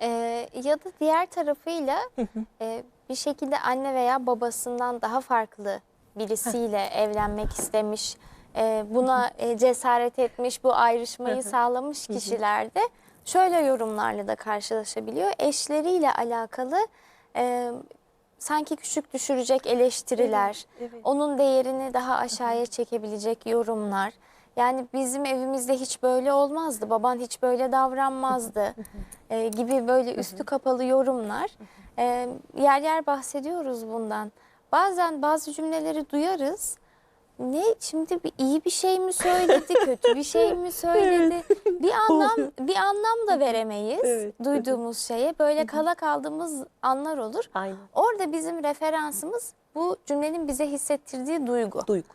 Ee, ya da diğer tarafıyla e, bir şekilde anne veya babasından daha farklı birisiyle evlenmek istemiş, e, buna e, cesaret etmiş, bu ayrışmayı sağlamış kişilerde şöyle yorumlarla da karşılaşabiliyor. Eşleriyle alakalı e, sanki küçük düşürecek eleştiriler, Evet, evet. onun değerini daha aşağıya çekebilecek yorumlar. Yani bizim evimizde hiç böyle olmazdı, baban hiç böyle davranmazdı e, gibi böyle üstü kapalı yorumlar. E, yer yer bahsediyoruz bundan. Bazen bazı cümleleri duyarız. Ne şimdi bir iyi bir şey mi söyledi, kötü bir şey mi söyledi? Bir anlam bir anlam da veremeyiz Evet. duyduğumuz şeye. Böyle kala kaldığımız anlar olur. Aynen. Orada bizim referansımız bu cümlenin bize hissettirdiği duygu. Duygu.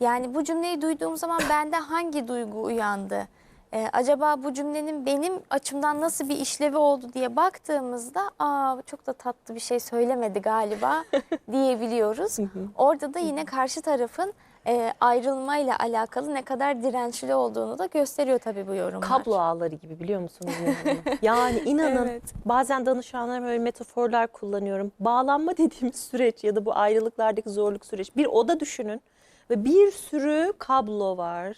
Yani bu cümleyi duyduğum zaman bende hangi duygu uyandı? Ee, acaba bu cümlenin benim açımdan nasıl bir işlevi oldu diye baktığımızda aa çok da tatlı bir şey söylemedi galiba diyebiliyoruz. Orada da yine karşı tarafın e, ayrılmayla alakalı ne kadar dirençli olduğunu da gösteriyor tabii bu yorumlar. Kablo ağları gibi biliyor musunuz? Yani inanın Evet. bazen danışanlarıma böyle metaforlar kullanıyorum. Bağlanma dediğimiz süreç ya da bu ayrılıklardaki zorluk süreç. Bir oda düşünün ve bir sürü kablo var.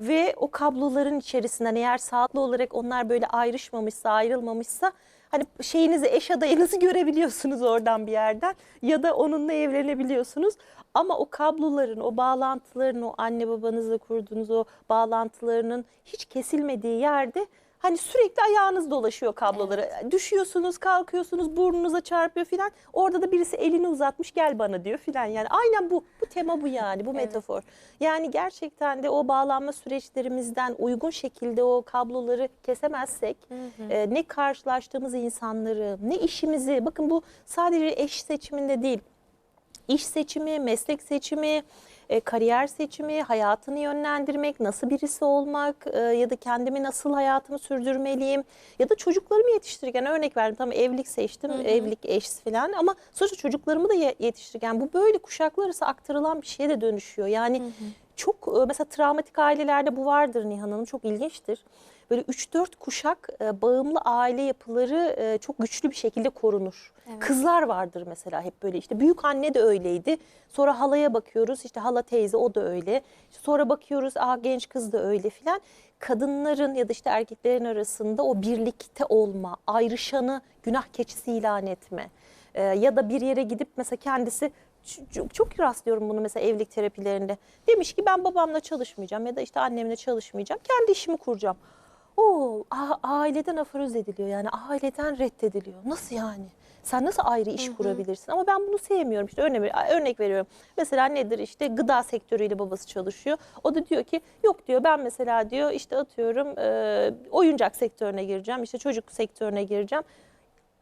Ve o kabloların içerisinden eğer sağlıklı olarak onlar böyle ayrışmamışsa, ayrılmamışsa hani şeyinizi, eş adayınızı görebiliyorsunuz oradan bir yerden ya da onunla evlenebiliyorsunuz. Ama o kabloların, o bağlantıların, o anne babanızla kurduğunuz o bağlantılarının hiç kesilmediği yerde hani sürekli ayağınız dolaşıyor kabloları. Düşüyorsunuz, kalkıyorsunuz, burnunuza çarpıyor filan. Orada da birisi elini uzatmış gel bana diyor filan. Yani aynen bu. Bu tema bu yani, bu metafor. Yani gerçekten de o bağlanma süreçlerimizden uygun şekilde o kabloları kesemezsek e, ne karşılaştığımız insanları, ne işimizi, bakın bu sadece eş seçiminde değil, iş seçimi, meslek seçimi, e, kariyer seçimi, hayatını yönlendirmek, nasıl birisi olmak e, ya da kendimi nasıl hayatımı sürdürmeliyim ya da çocuklarımı yetiştirirken örnek verdim tamam evlilik seçtim, evlilik eş falan ama sonuçta çocuklarımı da ye- yetiştirirken bu böyle kuşaklar arası aktarılan bir şeye de dönüşüyor. Yani çok e, mesela travmatik ailelerde bu vardır Nihan Hanım çok ilginçtir. Böyle 3-4 kuşak e, bağımlı aile yapıları e, çok güçlü bir şekilde korunur. Kızlar vardır mesela hep böyle işte büyük anne de öyleydi. Sonra halaya bakıyoruz işte hala teyze o da öyle. Sonra bakıyoruz aa genç kız da öyle filan. Kadınların ya da işte erkeklerin arasında o birlikte olma, ayrışanı günah keçisi ilan etme. E, ya da bir yere gidip mesela kendisi çok, çok rastlıyorum bunu mesela evlilik terapilerinde. Demiş ki ben babamla çalışmayacağım ya da işte annemle çalışmayacağım. Kendi işimi kuracağım. A- aileden aforoz ediliyor yani aileden reddediliyor. Nasıl yani? Sen nasıl ayrı iş kurabilirsin? Ama ben bunu sevmiyorum. İşte örnek, örnek veriyorum. Mesela nedir işte gıda sektörüyle babası çalışıyor. O da diyor ki yok diyor ben mesela diyor işte atıyorum e, oyuncak sektörüne gireceğim. işte çocuk sektörüne gireceğim.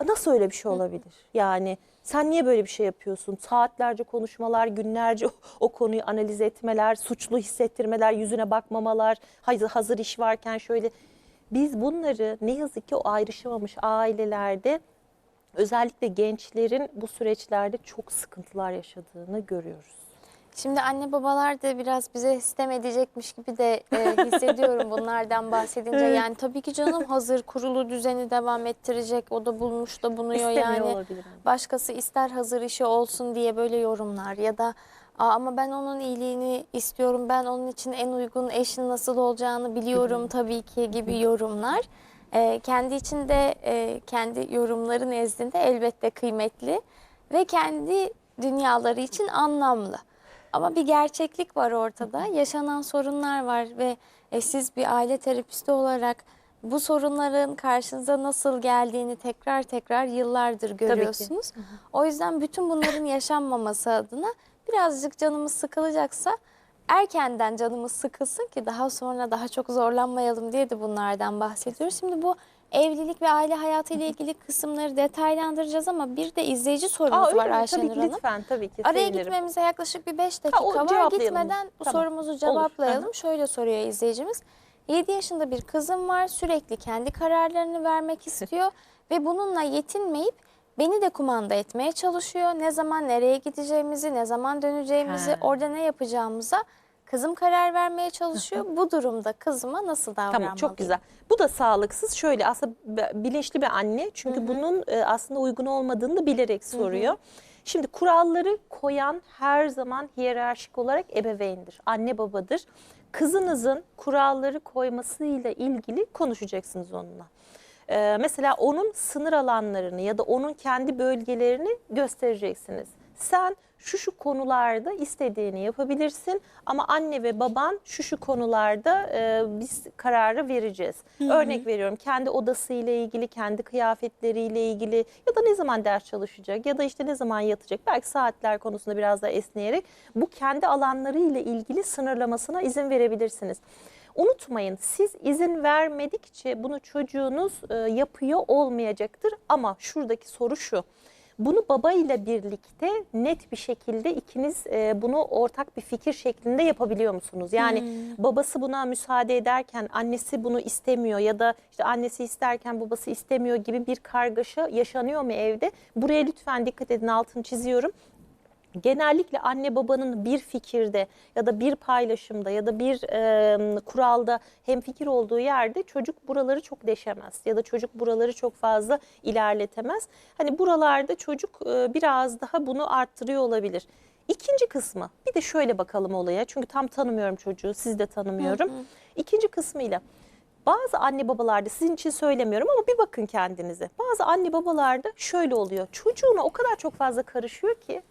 Nasıl öyle bir şey olabilir? Yani sen niye böyle bir şey yapıyorsun? Saatlerce konuşmalar, günlerce o, o konuyu analiz etmeler, suçlu hissettirmeler, yüzüne bakmamalar, hazır iş varken şöyle. Biz bunları ne yazık ki o ayrışamamış ailelerde özellikle gençlerin bu süreçlerde çok sıkıntılar yaşadığını görüyoruz. Şimdi anne babalar da biraz bize sistem edecekmiş gibi de e, hissediyorum bunlardan bahsedince. Yani tabii ki canım hazır kurulu düzeni devam ettirecek. O da bulmuş da bunuyor İstemiyor yani. olabilir. Başkası ister hazır işi olsun diye böyle yorumlar ya da Aa, ama ben onun iyiliğini istiyorum. Ben onun için en uygun eşin nasıl olacağını biliyorum tabii ki gibi yorumlar. E, kendi içinde e, kendi yorumları nezdinde elbette kıymetli ve kendi dünyaları için anlamlı. Ama bir gerçeklik var ortada. Yaşanan sorunlar var ve e, siz bir aile terapisti olarak bu sorunların karşınıza nasıl geldiğini tekrar tekrar yıllardır görüyorsunuz. O yüzden bütün bunların yaşanmaması adına birazcık canımız sıkılacaksa erkenden canımız sıkılsın ki daha sonra daha çok zorlanmayalım diye de bunlardan bahsediyoruz. Şimdi bu evlilik ve aile hayatı ile ilgili kısımları detaylandıracağız ama bir de izleyici sorumuz öyle var? Ayşenur tabii ki Hanım. lütfen tabii ki Araya sevinirim. gitmemize yaklaşık bir 5 Ha, dakika o var. Gitmeden bu Tamam, sorumuzu cevaplayalım. Şöyle soruyor izleyicimiz. 7 yaşında bir kızım var. Sürekli kendi kararlarını vermek istiyor ve bununla yetinmeyip beni de kumanda etmeye çalışıyor. Ne zaman nereye gideceğimizi, ne zaman döneceğimizi, He. orada ne yapacağımıza Kızım karar vermeye çalışıyor. Bu durumda kızıma nasıl davranmalıyım? Tamam çok güzel. Bu da sağlıksız. Şöyle aslında bilinçli bir anne. Çünkü bunun e, aslında uygun olmadığını da bilerek soruyor. Şimdi kuralları koyan her zaman hiyerarşik olarak ebeveyndir. Anne babadır. Kızınızın kuralları koymasıyla ilgili konuşacaksınız onunla. Ee, mesela onun sınır alanlarını ya da onun kendi bölgelerini göstereceksiniz. Sen şu şu konularda istediğini yapabilirsin ama anne ve baban şu şu konularda e, biz kararı vereceğiz. Örnek veriyorum kendi odasıyla ilgili, kendi kıyafetleriyle ilgili ya da ne zaman ders çalışacak ya da işte ne zaman yatacak. Belki saatler konusunda biraz daha esneyerek bu kendi alanlarıyla ilgili sınırlamasına izin verebilirsiniz. Unutmayın siz izin vermedikçe bunu çocuğunuz e, yapıyor olmayacaktır ama şuradaki soru şu. Bunu baba ile birlikte net bir şekilde ikiniz e, bunu ortak bir fikir şeklinde yapabiliyor musunuz? Yani babası buna müsaade ederken annesi bunu istemiyor ya da işte annesi isterken babası istemiyor gibi bir kargaşa yaşanıyor mu evde? Buraya lütfen dikkat edin altını çiziyorum genellikle anne babanın bir fikirde ya da bir paylaşımda ya da bir e, kuralda hemfikir olduğu yerde çocuk buraları çok deşemez ya da çocuk buraları çok fazla ilerletemez. Hani buralarda çocuk e, biraz daha bunu arttırıyor olabilir. İkinci kısmı bir de şöyle bakalım olaya çünkü tam tanımıyorum çocuğu siz de tanımıyorum. İkinci kısmıyla bazı anne babalarda sizin için söylemiyorum ama bir bakın kendinize. Bazı anne babalarda şöyle oluyor çocuğuna o kadar çok fazla karışıyor ki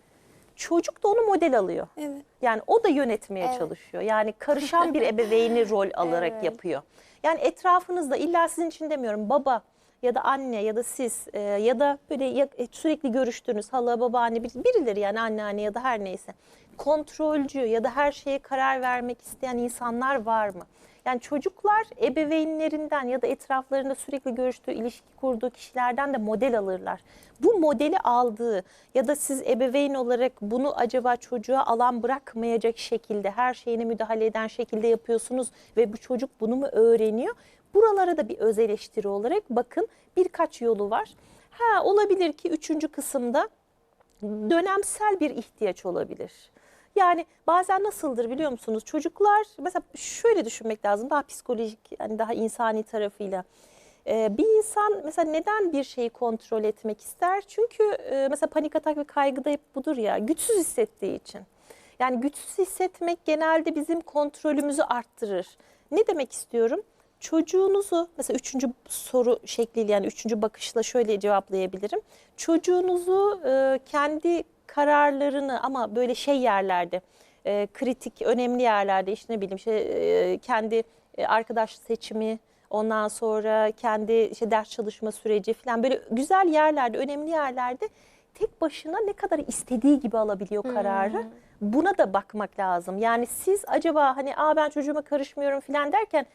çocuk da onu model alıyor. Evet. Yani o da yönetmeye Evet. çalışıyor. Yani karışan bir ebeveyni rol alarak Evet. yapıyor. Yani etrafınızda illa sizin için demiyorum baba ya da anne ya da siz e, ya da böyle ya- e, sürekli görüştüğünüz hala babaanne bir- birileri yani anneanne ya da her neyse kontrolcü ya da her şeye karar vermek isteyen insanlar var mı? Yani çocuklar ebeveynlerinden ya da etraflarında sürekli görüştüğü, ilişki kurduğu kişilerden de model alırlar. Bu modeli aldığı ya da siz ebeveyn olarak bunu acaba çocuğa alan bırakmayacak şekilde her şeyine müdahale eden şekilde yapıyorsunuz ve bu çocuk bunu mu öğreniyor? Buralara da bir öz eleştiri olarak bakın birkaç yolu var. Ha olabilir ki üçüncü kısımda dönemsel bir ihtiyaç olabilir. Yani bazen nasıldır biliyor musunuz? Çocuklar mesela şöyle düşünmek lazım daha psikolojik yani daha insani tarafıyla. Ee, bir insan mesela neden bir şeyi kontrol etmek ister? Çünkü e, mesela panik atak ve kaygıda hep budur ya güçsüz hissettiği için. Yani güçsüz hissetmek genelde bizim kontrolümüzü arttırır. Ne demek istiyorum? Çocuğunuzu mesela üçüncü soru şekliyle yani üçüncü bakışla şöyle cevaplayabilirim. Çocuğunuzu e, kendi kararlarını ama böyle şey yerlerde e, kritik önemli yerlerde işte ne bileyim işte e, kendi e, arkadaş seçimi ondan sonra kendi işte ders çalışma süreci falan böyle güzel yerlerde önemli yerlerde tek başına ne kadar istediği gibi alabiliyor kararı. Buna da bakmak lazım. Yani siz acaba hani Aa ben çocuğuma karışmıyorum falan derken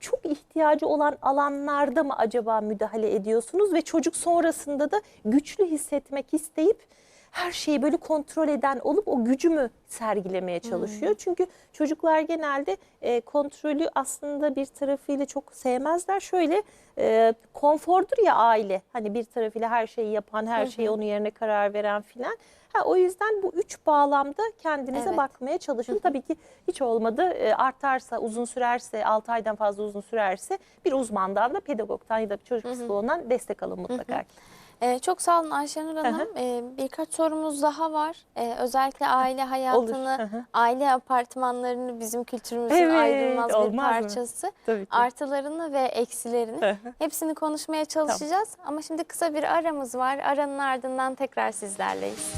çok ihtiyacı olan alanlarda mı acaba müdahale ediyorsunuz ve çocuk sonrasında da güçlü hissetmek isteyip her şeyi böyle kontrol eden olup o gücü mü sergilemeye çalışıyor? Çünkü çocuklar genelde e, kontrolü aslında bir tarafıyla çok sevmezler. Şöyle e, konfordur ya aile. Hani bir tarafıyla her şeyi yapan, her şeyi onun yerine karar veren filan. Ha, o yüzden bu üç bağlamda kendinize Evet. bakmaya çalışın. Tabii ki hiç olmadı e, artarsa, uzun sürerse, 6 aydan fazla uzun sürerse bir uzmandan da pedagogtan ya da bir çocuk psikoloğundan destek alın mutlaka. Ee, çok sağ olun Ayşenur Hanım. Ee, birkaç sorumuz daha var. Ee, özellikle aile hayatını, aile apartmanlarını bizim kültürümüzün Evet, ayrılmaz bir parçası. Artılarını ve eksilerini hepsini konuşmaya çalışacağız. Ama şimdi kısa bir aramız var. Aranın ardından tekrar sizlerleyiz.